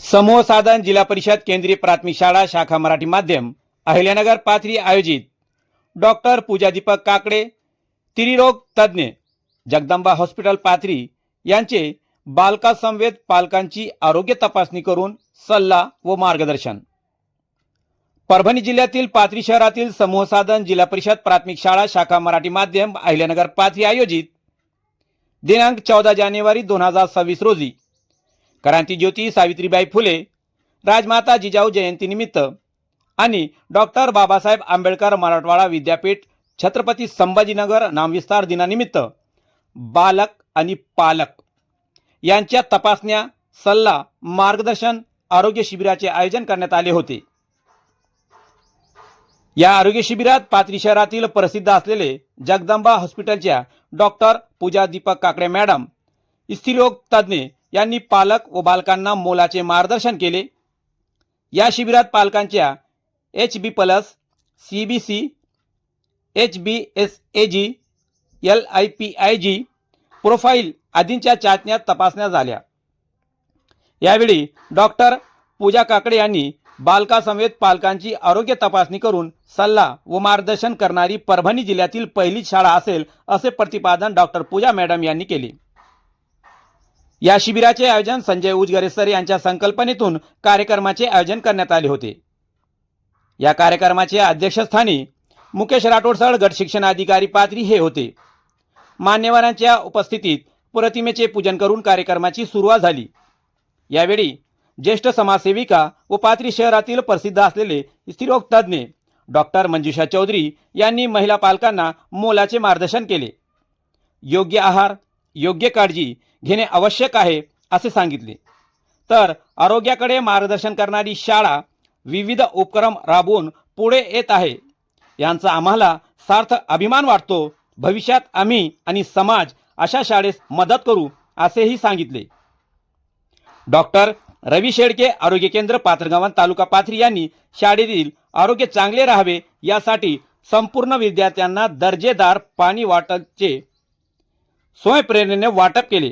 समूह साधन जिल्हा परिषद केंद्रीय प्राथमिक शाळा शाखा मराठी माध्यम अहिल्यानगर पाथरी आयोजित डॉक्टर पूजा दीपक काकडे तिरिरोग तज्ज्ञ जगदंबा हॉस्पिटल पाथरी यांचे बालकासमवेत पालकांची आरोग्य तपासणी करून सल्ला व मार्गदर्शन. परभणी जिल्ह्यातील पाथरी शहरातील समूह साधन जिल्हा परिषद प्राथमिक शाळा शाखा मराठी माध्यम अहिल्यानगर पाथरी आयोजित दिनांक चौदा जानेवारी दोन हजार सव्वीस रोजी क्रांती ज्योती सावित्रीबाई फुले राजमाता जिजाऊ जयंतीनिमित्त आणि डॉक्टर बाबासाहेब आंबेडकर मराठवाडा विद्यापीठ छत्रपती संभाजीनगर नामविस्तार दिनानिमित्त बालक आणि पालक यांच्या तपासण्या सल्ला मार्गदर्शन आरोग्य शिबिराचे आयोजन करण्यात आले होते. या आरोग्य शिबिरात पाथरी शहरातील प्रसिद्ध असलेले जगदंबा हॉस्पिटलच्या डॉक्टर पूजा दीपक काकडे मॅडम स्त्रीरोग तज्ज्ञ यांनी पालक व बालकांना मोलाचे मार्गदर्शन केले. या शिबिरात पालकांच्या H B plus C B C H B S A G L I P I G profile आदींच्या चाचण्या तपासण्या झाल्या. यावेळी डॉक्टर पूजा काकडे यांनी बालकासमवेत पालकांची आरोग्य तपासणी करून सल्ला व मार्गदर्शन करणारी परभणी जिल्ह्यातील पहिलीच शाळा असेल असे प्रतिपादन डॉक्टर पूजा मॅडम यांनी केले. या शिबिराचे आयोजन संजय उजगरे सर यांच्या संकल्पनेतून कार्यक्रमाचे आयोजन करण्यात आले होते. या कार्यक्रमाचे अध्यक्षस्थानी मुकेश राठोडसळ गट शिक्षण अधिकारी पात्री हे होते. मान्यवरांच्या उपस्थितीत प्रतिमेचे पूजन करून कार्यक्रमाची सुरुवात झाली. यावेळी ज्येष्ठ समाजसेविका व पात्री शहरातील प्रसिद्ध असलेले स्त्रीरोग तज्ज्ञ डॉक्टर मंजुषा चौधरी यांनी महिला पालकांना मोलाचे मार्गदर्शन केले. योग्य आहार योग्य काळजी घेणे आवश्यक आहे असे सांगितले. तर आरोग्याकडे मार्गदर्शन करणारी शाळा विविध उपक्रम राबवून पुढे येत आहे. यांचा आम्हाला सार्थ अभिमान वाटतो. भविष्यात आम्ही आणि समाज अशा शाळेस मदत करू असेही सांगितले. डॉक्टर रवी शेडके आरोग्य केंद्र पात्रगावन तालुका पाथरी यांनी शाळेतील आरोग्य चांगले राहावे यासाठी संपूर्ण विद्यार्थ्यांना दर्जेदार पाणी वाटचे स्वयंप्रेरणेने वाटप केले.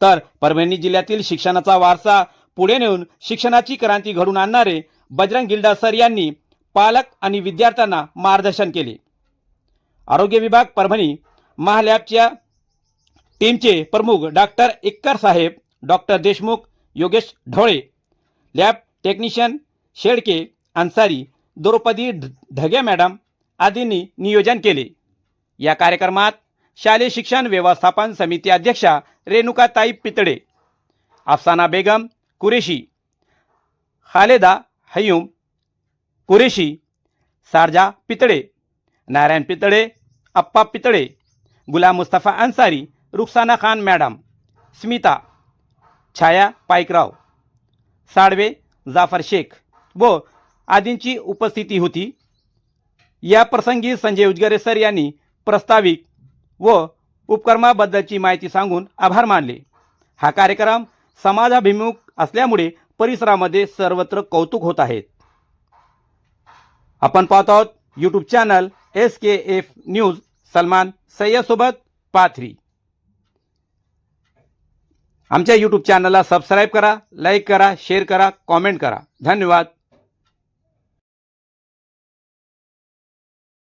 तर परभणी जिल्ह्यातील शिक्षणाचा वारसा पुढे नेऊन शिक्षणाची क्रांती घडून आणणारे बजरंग गिल्डा सर यांनी पालक आणि विद्यार्थ्यांना मार्गदर्शन केले. आरोग्य विभाग परभणी महालॅबच्या टीमचे प्रमुख डॉक्टर इक्कर साहेब doctor Deshmukh Yogesh Dhole lab technician Shedke Ansari Draupadi Dhage madam आदींनी नियोजन केले. या कार्यक्रमात शालेय शिक्षण व्यवस्थापन समिती अध्यक्षा रेणुकाताई पितळे अफसाना बेगम कुरेशी खालेदा हयूम कुरेशी सारजा पितळे नारायण पितळे अप्पा पितळे गुलाम मुस्तफा अन्सारी रुखसाना खान मॅडम स्मिता छाया पाईकराव साडवे जाफर शेख व आदींची उपस्थिती होती. या प्रसंगी संजय उजगरे सर यांनी प्रस्ताविक व उपक्रमाबद्दलची माहिती सांगून आभार मानले. हा कार्यक्रम समाजाभिमुख असल्यामुळे परिसरामध्ये सर्वत्र कौतुक होत आहेत आपण पाहत आहोत YouTube channel S K F news Salman सय्यदसोबत Pathri. आमच्या यूट्यूब चॅनलला सबस्क्राईब करा लाईक करा शेअर करा कॉमेंट करा. धन्यवाद.